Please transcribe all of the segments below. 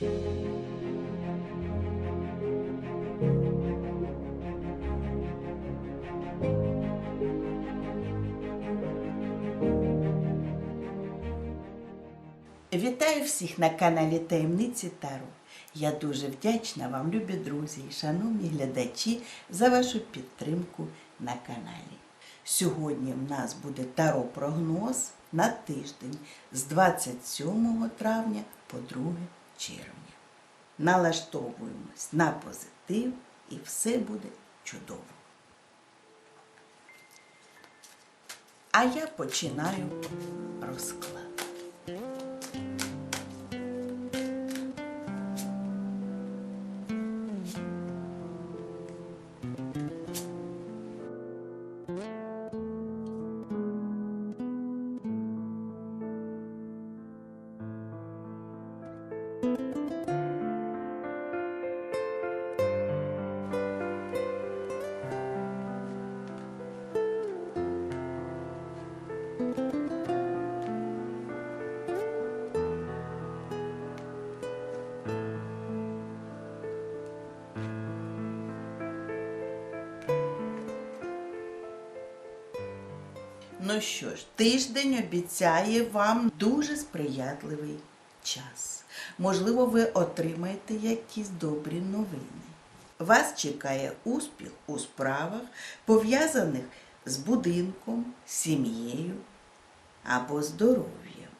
Вітаю всіх на каналі Таємниці Таро. Я дуже вдячна вам, любі друзі і шановні глядачі, за вашу підтримку на каналі. Сьогодні в нас буде таро-прогноз на тиждень з 27 травня по 2 червня. Налаштовуємось на позитив і все буде чудово. А я починаю розклад. Ну що ж, тиждень обіцяє вам дуже сприятливий час. Можливо, ви отримаєте якісь добрі новини. Вас чекає успіх у справах, пов'язаних з будинком, сім'єю або здоров'ям.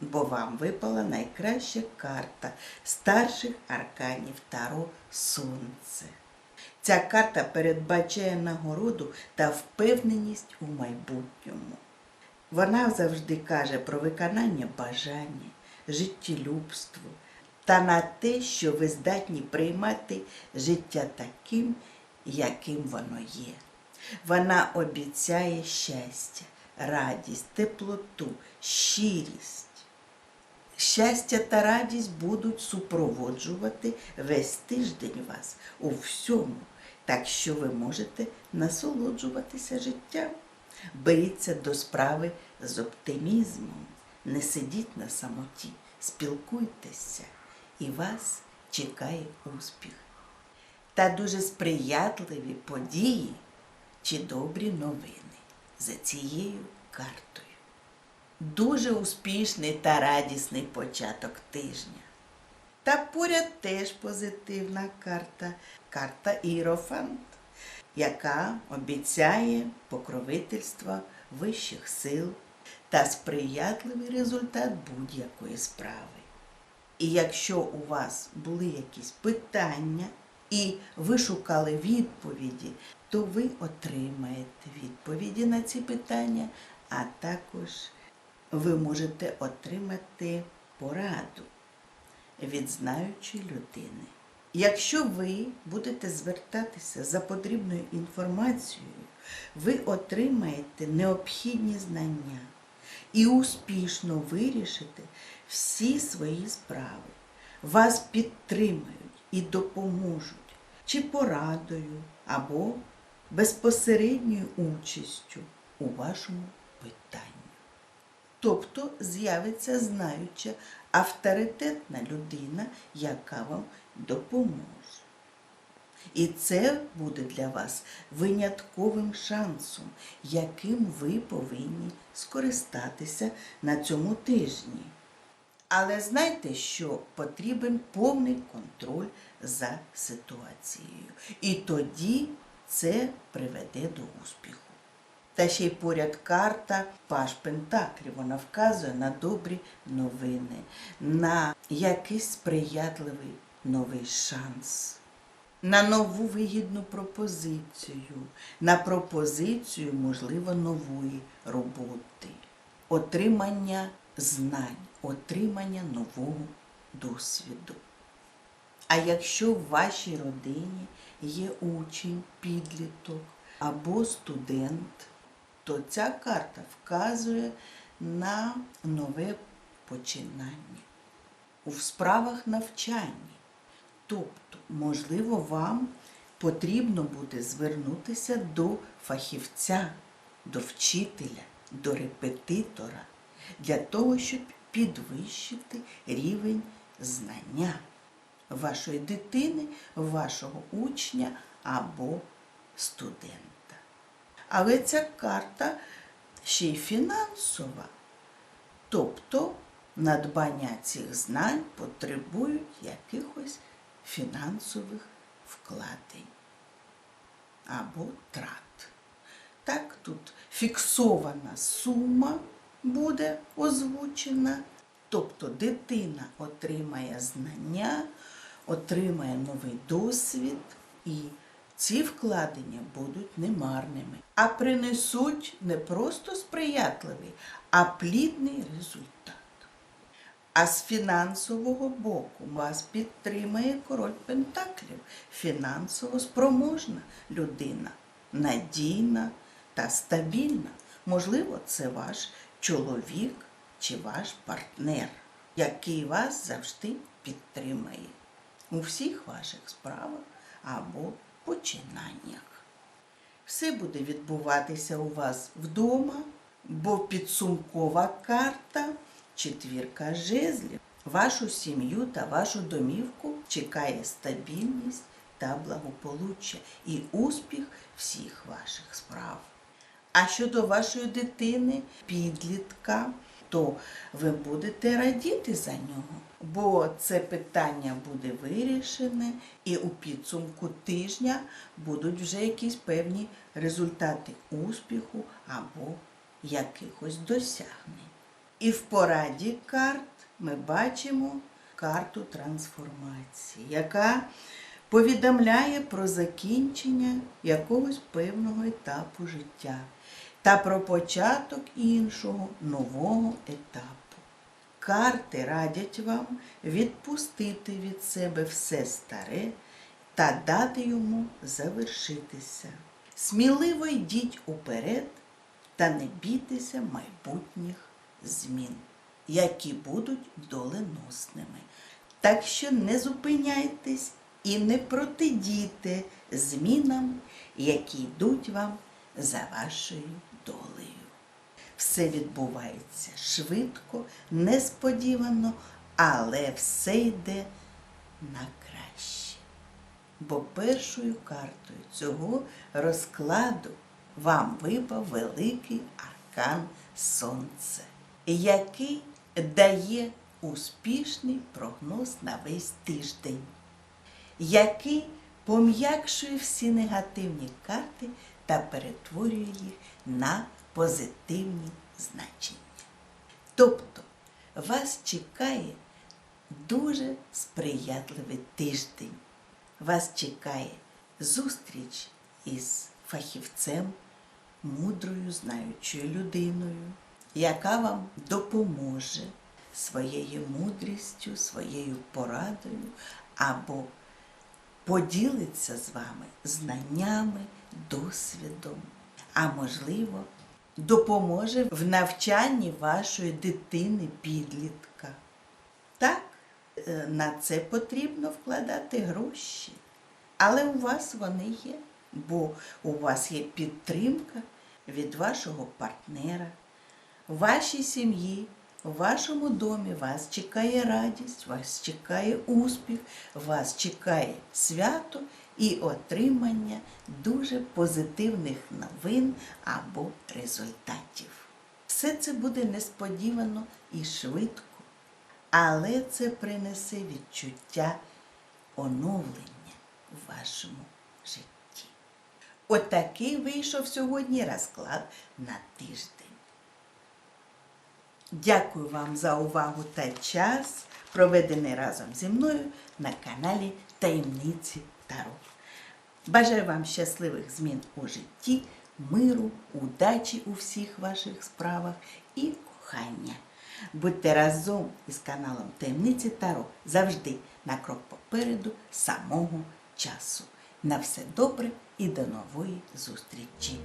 Бо вам випала найкраща карта старших арканів Таро Сонце. Ця карта передбачає нагороду та впевненість у майбутньому. Вона завжди каже про виконання бажання, життєлюбство та на те, що ви здатні приймати життя таким, яким воно є. Вона обіцяє щастя, радість, теплоту, щирість. Щастя та радість будуть супроводжувати весь тиждень вас у всьому, так що ви можете насолоджуватися життям. Беріться до справи з оптимізмом, не сидіть на самоті, спілкуйтеся, і вас чекає успіх. Та дуже сприятливі події чи добрі новини за цією картою дуже успішний та радісний початок тижня. Та поряд теж позитивна карта, карта Ірофант, яка обіцяє покровительство вищих сил та сприятливий результат будь-якої справи. І якщо у вас були якісь питання і ви шукали відповіді, то ви отримаєте відповіді на ці питання, а також ви можете отримати пораду від знаючої людини. Якщо ви будете звертатися за потрібною інформацією, ви отримаєте необхідні знання і успішно вирішите всі свої справи. Вас підтримають і допоможуть чи порадою або безпосередньою участю у вашому питанні. Тобто з'явиться знаюча авторитетна людина, яка вам допоможе. І це буде для вас винятковим шансом, яким ви повинні скористатися на цьому тижні. Але знайте, що потрібен повний контроль за ситуацією. І тоді це приведе до успіху. Та ще й поряд карта Паш Пентаклів. Вона вказує на добрі новини, на якийсь сприятливий новий шанс, на нову вигідну пропозицію, на пропозицію, можливо, нової роботи, отримання знань, отримання нового досвіду. А якщо в вашій родині є учень, підліток або студент, то ця карта вказує на нове починання у справах навчання. Тобто, можливо, вам потрібно буде звернутися до фахівця, до вчителя, до репетитора для того, щоб підвищити рівень знання вашої дитини, вашого учня або студента. Але ця карта ще й фінансова. Тобто надбання цих знань потребують якихось фінансових вкладень або трат. Так, тут фіксована сума буде озвучена, тобто дитина отримає знання, отримає новий досвід, і ці вкладення будуть немарними, а принесуть не просто сприятливий, а плідний результат. А з фінансового боку вас підтримає король Пентаклів, фінансово спроможна людина, надійна та стабільна. Можливо, це ваш чоловік чи ваш партнер, який вас завжди підтримає у всіх ваших справах або починаннях. Все буде відбуватися у вас вдома, бо підсумкова карта, четвірка жезлів, вашу сім'ю та вашу домівку чекає стабільність та благополуччя і успіх всіх ваших справ. А щодо вашої дитини, підлітка, то ви будете радіти за нього, бо це питання буде вирішене, і у підсумку тижня будуть вже якісь певні результати успіху або якихось досягнень. І в пораді карт ми бачимо карту трансформації, яка повідомляє про закінчення якогось певного етапу життя та про початок іншого нового етапу. Карти радять вам відпустити від себе все старе та дати йому завершитися. Сміливо йдіть уперед та не бійтеся майбутніх змін, які будуть доленосними. Так що не зупиняйтесь і не протидійте змінам, які йдуть вам за вашою долею. Все відбувається швидко, несподівано, але все йде на краще. Бо першою картою цього розкладу вам випав великий аркан Сонце, який дає успішний прогноз на весь тиждень, який пом'якшує всі негативні карти та перетворює їх на позитивні значення. Тобто вас чекає дуже сприятливий тиждень. Вас чекає зустріч із фахівцем, мудрою, знаючою людиною, яка вам допоможе своєю мудрістю, своєю порадою або поділиться з вами знаннями, досвідом, а можливо, допоможе в навчанні вашої дитини-підлітка. Так, е, на це потрібно вкладати гроші. Але у вас вони є, бо у вас є підтримка від вашого партнера, вашій сім'ї, в вашому домі вас чекає радість, вас чекає успіх, вас чекає свято і отримання дуже позитивних новин або результатів. Все це буде несподівано і швидко, але це принесе відчуття оновлення в вашому житті. Отакий вийшов сьогодні розклад на тиждень. Дякую вам за увагу та час, проведений разом зі мною на каналі Таємниці Таро. Бажаю вам щасливих змін у житті, миру, удачі у всіх ваших справах і кохання. Будьте разом із каналом Таємниці Таро завжди на крок попереду самого часу. На все добре і до нової зустрічі!